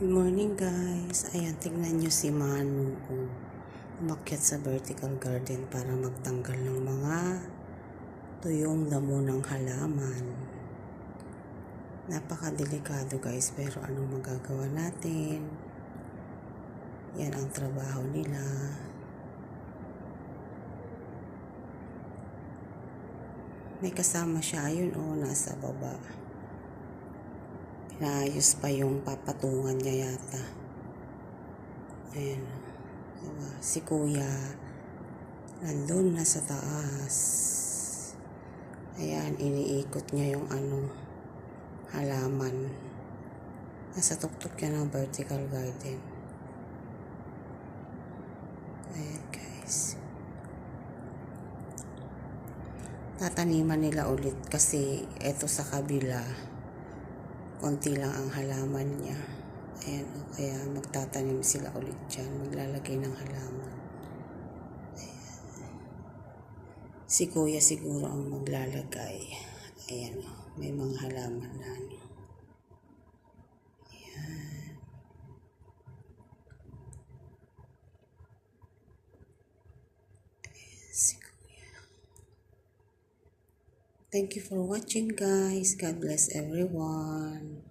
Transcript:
Good morning guys. Ayan, tignan nyo si Manu. Oh. Umakyat sa vertical garden para magtanggal ng mga tuyong damo ng halaman. Napakadelikado guys, pero anong magagawa natin? Yan ang trabaho nila. May kasama siya, ayun oh, nasa baba. Naayos pa yung papatungan niya yata. Ayan. Diba? Si kuya, nandun na sa taas. Ayan, iniikot niya yung ano, halaman. Nasa tuktok niya ng vertical garden. Ayan guys. Tataniman nila ulit kasi eto sa kabila konti lang ang halaman niya. Ayan, o, kaya magtatanim sila ulit dyan. Maglalagay ng halaman. Ayan. Si kuya siguro ang maglalagay. Ayan, o, may mga halaman na. Ayan. Ayan, si. Thank you for watching guys. God bless everyone.